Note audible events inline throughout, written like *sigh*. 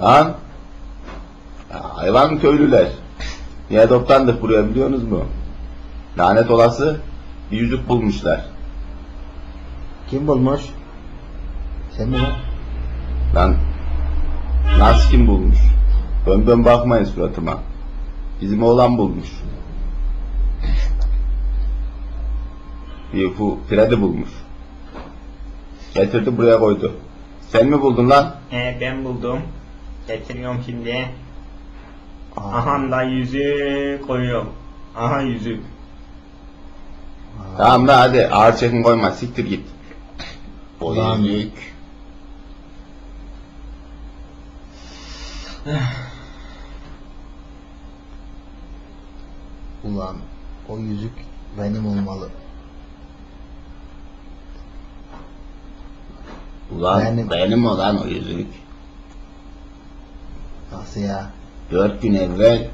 Lan. Hayvan köylüler. Niye toplandık buraya biliyorsunuz mu? Lanet olası bir yüzük bulmuşlar. Kim bulmuş? Sen mi lan? Lan nasıl kim bulmuş? Dön dön bakmayın suratıma. Bizim oğlan bulmuş. Bir bu Fred'i bulmuş. Getirdi buraya koydu. Sen mi buldun lan? He ben buldum. Getiriyorum şimdi. Aa, Aha da yüzü koyuyorum. Aha yüzük. Tamam da hadi ağır çekim koyma siktir git. O Lan. yüzük. Ulan o yüzük benim olmalı. Ulan benim, Benim. olan o yüzük. Nasıl ya? Dört gün evvel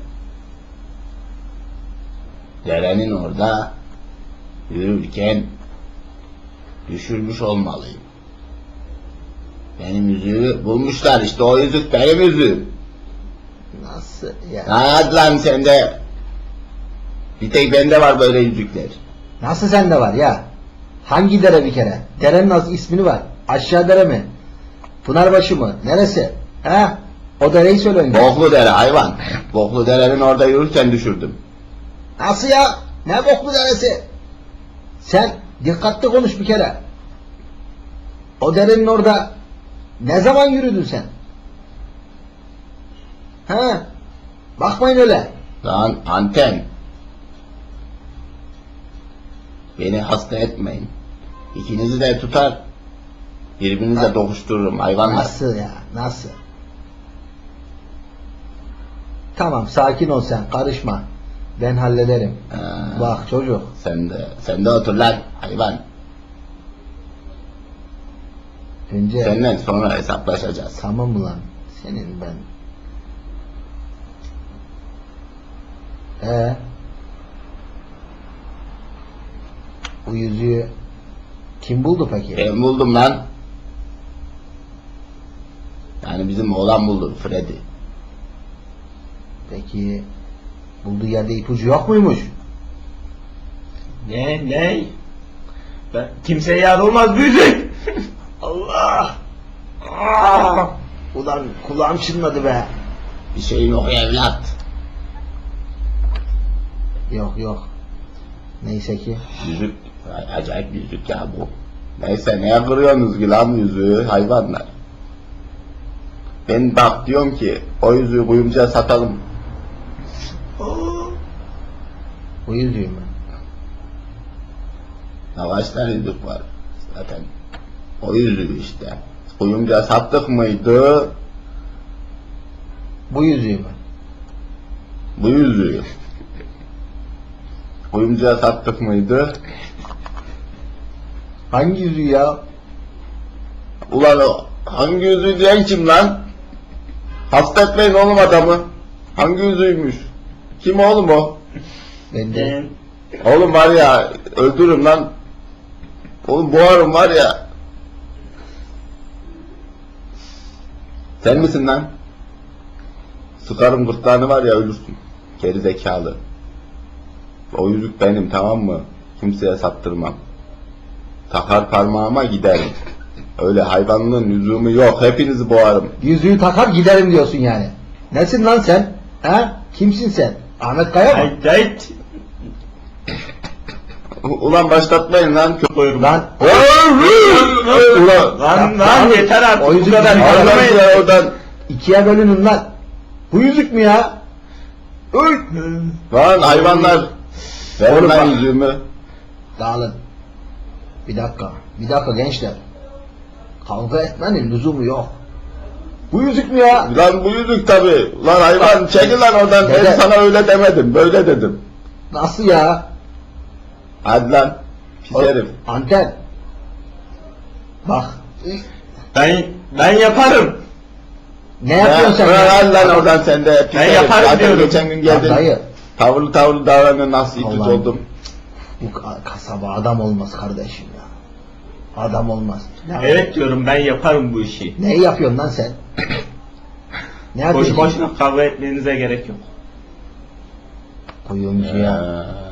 derenin orada yürürken düşürmüş olmalıyım. Benim yüzüğü bulmuşlar işte o yüzük benim yüzüğüm. Nasıl ya? Hadi lan sende. Bir tek bende var böyle yüzükler. Nasıl sende var ya? Hangi dere bir kere? Derenin nasıl ismini var? Aşağı dere mi? Pınarbaşı mı? Neresi? He? O dereyi söyle. Boklu dere hayvan. Boklu derenin orada yürürken düşürdüm. Nasıl ya? Ne boklu deresi? Sen dikkatli konuş bir kere. O derenin orada ne zaman yürüdün sen? He? Bakmayın öyle. Lan anten. Beni hasta etmeyin. İkinizi de tutar. Birbirinize dokuştururum hayvanlar. Nasıl ya? Nasıl? Tamam sakin ol sen karışma. Ben hallederim. Ha, Bak çocuk. Sen de, sen de otur lan hayvan. Önce Senden sonra hesaplaşacağız. tamam mı lan? Senin ben. Ee? Bu yüzüğü kim buldu peki? Ben buldum lan. Yani bizim oğlan buldu Freddy. Peki bulduğu yerde ipucu yok muymuş? Ne ne? Ben kimseye yar olmaz bu yüzük. *laughs* Allah. Ah! Ulan kulağım çınladı be. Bir şeyin yok evlat. Yok yok. Neyse ki. Yüzük, ay- acayip yüzük ya bu. Neyse neye kırıyorsunuz ki lan yüzüğü hayvanlar. Ben bak diyorum ki o yüzüğü kuyumcuya satalım. Bu yüzüğü mü? Savaşlar yüzük var zaten. O yüzüğü işte. Kuyumcuya sattık mıydı Bu yüzüğü mü? bu yüzüğü? Kuyumcuya sattık mıydı? Hangi yüzüğü ya? Ulan o hangi yüzüğü diyen kim lan? Hasta etmeyin oğlum adamı. Hangi yüzüğüymüş? Kim oğlum o? Ben de Ben Oğlum var ya öldürürüm lan. Oğlum boğarım var ya. Sen misin lan? Sıkarım gırtlağını var ya ölürsün. Geri zekalı. O yüzük benim tamam mı? Kimseye sattırmam. Takar parmağıma giderim. Öyle hayvanlığın lüzumu yok. Hepinizi boğarım. yüzüğü takar giderim diyorsun yani. Nesin lan sen? Ha? Kimsin sen? Ahmet Kaya mı? Hayt hayt. Ulan başlatmayın lan. Köpek. Lan Ulan. Lan lan yeter artık. O yüzük kadar şuraya oradan. ikiye bölünün lan. Bu yüzük mü ya? Öl. Lan hayvanlar. Oğlum lan yüzüğümü. Dağılın. Bir dakika. Bir dakika gençler. Kavga etmenin lüzumu yok. Bu yüzük mü ya? Lan bu yüzük tabi. Lan hayvan çekil lan oradan. Ben Dede. sana öyle demedim. Böyle dedim. Nasıl ya? Hadi lan. Pis herif. Anten. Bak. Ben ben yaparım. Ne yapıyorsun sen? Ya, ya? Lan oradan sen de. Ben yaparım Zaten diyorum. geçen gün geldin. Dayı. Tavırlı tavırlı davranın nasıl Allah'ım. oldum. Bu ka- kasaba adam olmaz kardeşim ya. Adam olmaz. Ne, Evet diyorum ben yaparım bu işi. Neyi yapıyorsun lan sen? Ne? Boşu boşuna kavga etmenize gerek yok. Kuyumcuya Ee,